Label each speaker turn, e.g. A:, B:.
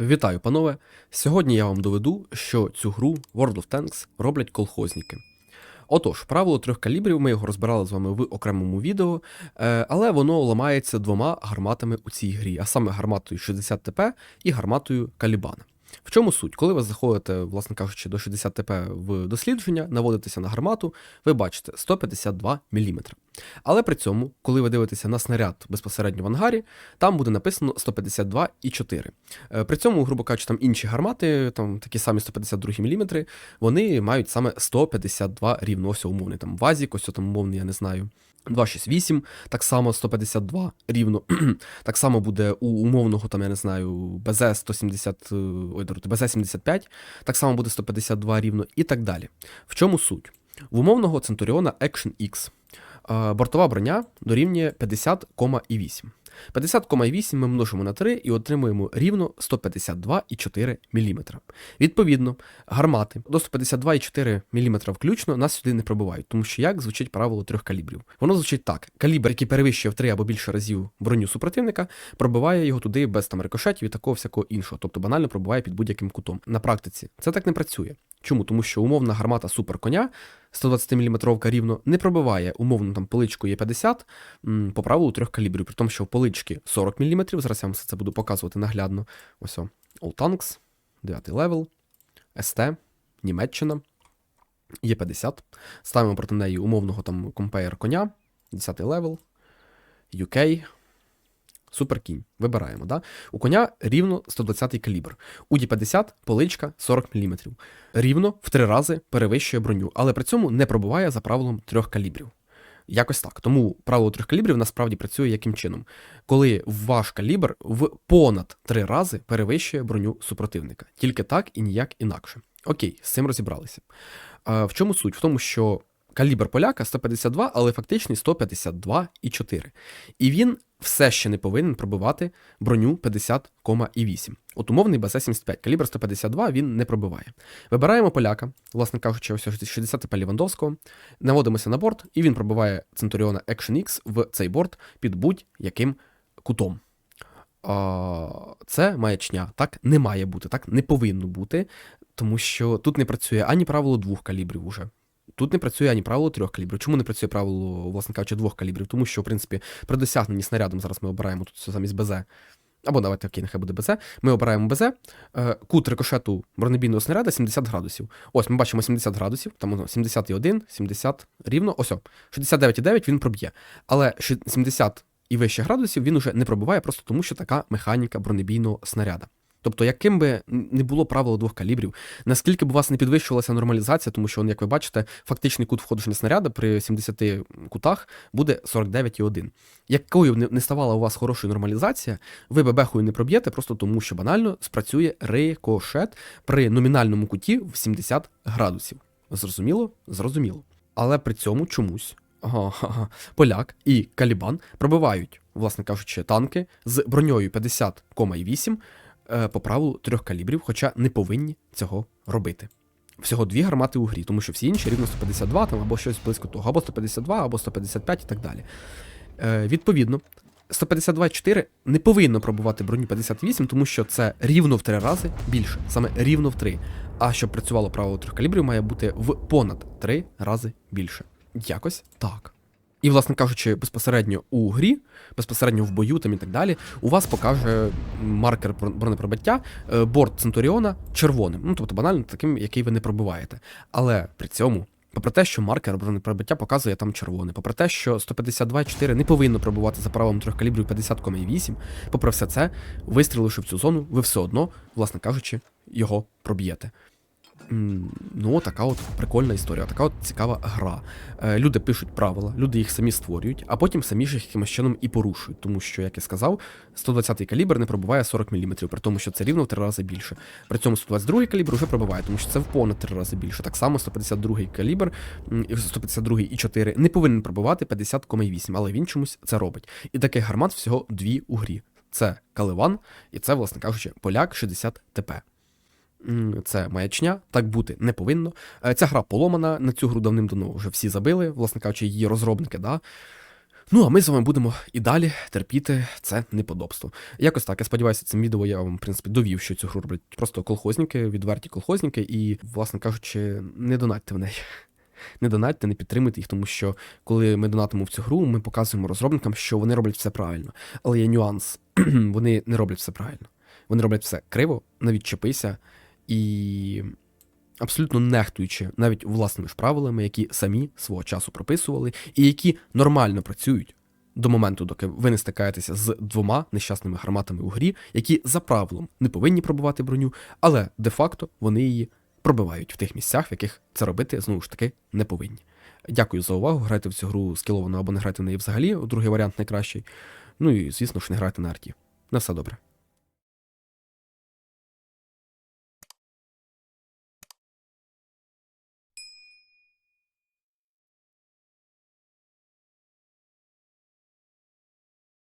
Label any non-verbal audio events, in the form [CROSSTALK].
A: Вітаю, панове! Сьогодні я вам доведу, що цю гру World of Tanks роблять колхозники. Отож, правило трьох калібрів ми його розбирали з вами в окремому відео, е, але воно ламається двома гарматами у цій грі, а саме гарматою 60 ТП і гарматою Калібана. В чому суть? Коли ви заходите, власне кажучи, до 60 ТП в дослідження, наводитеся на гармату, ви бачите 152 мм. Але при цьому, коли ви дивитеся на снаряд безпосередньо в ангарі, там буде написано 152,4. Е, При цьому, грубо кажучи, там інші гармати, там такі самі 152 мм, вони мають саме 152 рівно. Ось умовний там Вазік, ось там умовний, я не знаю. 268, так само 152 рівно. [CLEARS THROAT] так само буде у умовного, там, я не знаю, БЗ 170, е, ой, даруйте, БЗ 75, так само буде 152 рівно і так далі. В чому суть? В умовного Центуріона Action X бортова броня дорівнює 50,8. 50,8 ми множимо на 3 і отримуємо рівно 152,4 мм. Відповідно, гармати до 152,4 мм включно нас сюди не пробивають, тому що як звучить правило трьох калібрів. Воно звучить так: калібр, який перевищує в 3 або більше разів броню супротивника, пробиває його туди без там рикошетів і такого всякого іншого, тобто банально пробиває під будь-яким кутом. На практиці це так не працює. Чому? Тому що умовна гармата суперконя 120 мм рівно не пробиває умовно там поличку Є50 по правилу трьох калібрів, при тому, що полички 40 мм, зараз я вам все це буду показувати наглядно. Ось о, All Tanks, 9 левел, СТ, Німеччина, Є50. Ставимо проти неї умовного там компеєр коня, 10 левел, UK, Суперкінь. Вибираємо. Да? У коня рівно 120 калібр. У Ді50 поличка 40 мм. Рівно в три рази перевищує броню, але при цьому не пробуває за правилом трьох калібрів. Якось так. Тому правило трьох калібрів насправді працює яким чином? Коли ваш калібр в понад три рази перевищує броню супротивника. Тільки так і ніяк інакше. Окей, з цим розібралися. А, в чому суть? В тому, що калібр поляка 152, але фактичний 152,4. І він все ще не повинен пробивати броню 50,8. От умовний БС-75, калібр 152 він не пробиває. Вибираємо поляка, власне кажучи, ось 60 ТП Лівандовського, наводимося на борт, і він пробиває Центуріона Action X в цей борт під будь-яким кутом. Це маячня. Так не має бути, так не повинно бути, тому що тут не працює ані правило двох калібрів уже. Тут не працює ані правило трьох калібрів. Чому не працює правило, власне кажучи, двох калібрів? Тому що, в принципі, при досягненні снарядом зараз ми обираємо тут все замість БЗ. Або давайте окей, нехай буде БЗ. Ми обираємо БЗ, е, кут рикошету бронебійного снаряда 70 градусів. Ось ми бачимо 70 градусів, там воно 71, 70 рівно. Ось, о, 69,9 він проб'є. Але 70 і вище градусів він уже не пробиває, просто тому що така механіка бронебійного снаряда. Тобто, яким би не було правило двох калібрів, наскільки б у вас не підвищувалася нормалізація, тому що, як ви бачите, фактичний кут входження снаряда при 70 кутах буде 49,1. Якою б не ставала у вас хороша нормалізація, ви бебехою не проб'єте, просто тому що банально спрацює рикошет при номінальному куті в 70 градусів. Зрозуміло? Зрозуміло. Але при цьому чомусь. Ага, поляк і Калібан пробивають, власне кажучи, танки з броньою 50,8 е, по правилу трьох калібрів, хоча не повинні цього робити. Всього дві гармати у грі, тому що всі інші рівно 152 там, або щось близько того, або 152, або 155 і так далі. Е, Відповідно, 152,4 не повинно пробувати броню 58, тому що це рівно в три рази більше, саме рівно в три. А щоб працювало правило трьох калібрів, має бути в понад три рази більше. Якось так. І, власне кажучи, безпосередньо у грі, безпосередньо в бою там і так далі, у вас покаже маркер бронепробиття е, борт Центуріона червоним. Ну, тобто банально таким, який ви не пробиваєте. Але при цьому, попри те, що маркер бронепробиття показує там червоне, попри те, що 152,4 не повинно пробувати за правилом трьох калібрів 50,8, попри все це, вистріливши в цю зону, ви все одно, власне кажучи, його проб'єте. Ну, така от прикольна історія, така от цікава гра. Е, люди пишуть правила, люди їх самі створюють, а потім самі ж їх якимось чином і порушують. Тому що, як я сказав, 120-й калібр не пробиває 40 мм, при тому, що це рівно в три рази більше. При цьому 122-й калібр вже пробиває, тому що це в понад три рази більше. Так само 152-й калібр, 152-й і 4 не повинен пробивати 50,8, але він чомусь це робить. І таких гармат всього дві у грі. Це Каливан, і це, власне кажучи, поляк 60 ТП. Це маячня, так бути не повинно. Е, Ця гра поломана, на цю гру давним-давно вже всі забили, власне кажучи, її розробники, да. Ну, а ми з вами будемо і далі терпіти це неподобство. Якось так. Я сподіваюся, цим відео я вам, в принципі, довів, що цю гру роблять просто колхозники, відверті колхозники, і, власне кажучи, не донатьте в неї. [LAUGHS] Не донатьте, не підтримуйте їх, тому що коли ми донатимо в цю гру, ми показуємо розробникам, що вони роблять все правильно. Але є нюанс: [CLEARS THROAT] вони не роблять все правильно. Вони роблять все криво, навіть чепися і абсолютно нехтуючи навіть власними ж правилами, які самі свого часу прописували, і які нормально працюють до моменту, доки ви не стикаєтеся з двома нещасними гарматами у грі, які за правилом не повинні пробувати броню, але де-факто вони її пробивають в тих місцях, в яких це робити знову ж таки не повинні. Дякую за увагу. Грайте в цю гру скіловано або не грайте в неї взагалі. Другий варіант найкращий. Ну і звісно ж не грайте на арті. На все добре.